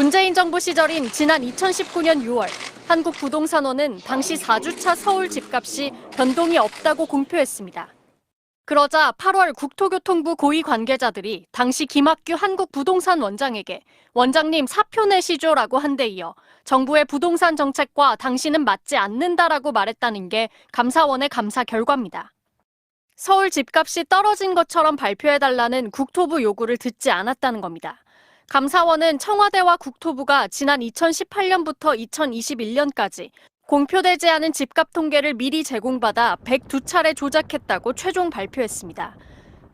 문재인 정부 시절인 지난 2019년 6월 한국부동산원은 당시 4주차 서울 집값이 변동이 없다고 공표했습니다. 그러자 8월 국토교통부 고위 관계자들이 당시 김학규 한국부동산 원장에게 원장님 사표 내시죠라고 한 데 이어 정부의 부동산 정책과 당신은 맞지 않는다라고 말했다는 게 감사원의 감사 결과입니다. 서울 집값이 떨어진 것처럼 발표해달라는 국토부 요구를 듣지 않았다는 겁니다. 감사원은 청와대와 국토부가 지난 2018년부터 2021년까지 공표되지 않은 집값 통계를 미리 제공받아 102차례 조작했다고 최종 발표했습니다.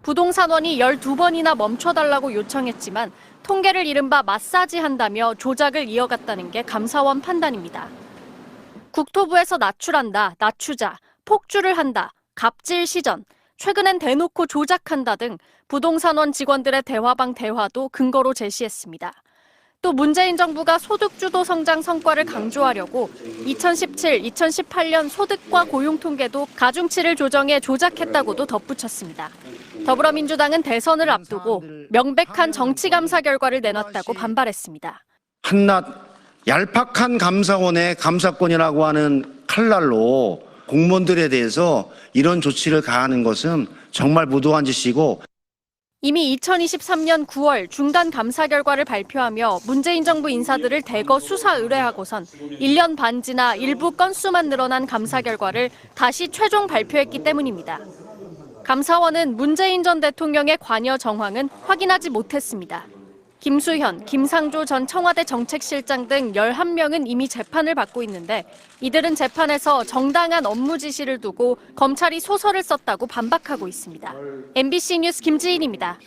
부동산원이 12번이나 멈춰달라고 요청했지만 통계를 이른바 마사지 한다며 조작을 이어갔다는 게 감사원 판단입니다. 국토부에서 낮출한다, 낮추자, 폭주를 한다, 갑질 시전, 최근엔 대놓고 조작한다 등 부동산원 직원들의 대화방 대화도 근거로 제시했습니다. 또 문재인 정부가 소득주도 성장 성과를 강조하려고 2017, 2018년 소득과 고용 통계도 가중치를 조정해 조작했다고도 덧붙였습니다. 더불어민주당은 대선을 앞두고 명백한 정치 감사 결과를 내놨다고 반발했습니다. 한낱 얄팍한 감사원의 감사권이라고 하는 칼날로 공무원들에 대해서 이런 조치를 가하는 것은 정말 무도한 짓이고 이미 2023년 9월 중간 감사 결과를 발표하며 문재인 정부 인사들을 대거 수사 의뢰하고선 1년 반 지나 일부 건수만 늘어난 감사 결과를 다시 최종 발표했기 때문입니다. 감사원은 문재인 전 대통령의 관여 정황은 확인하지 못했습니다. 김수현, 김상조 전 청와대 정책실장 등 11명은 이미 재판을 받고 있는데 이들은 재판에서 정당한 업무 지시를 두고 검찰이 소설을 썼다고 반박하고 있습니다. MBC 뉴스 김지인입니다.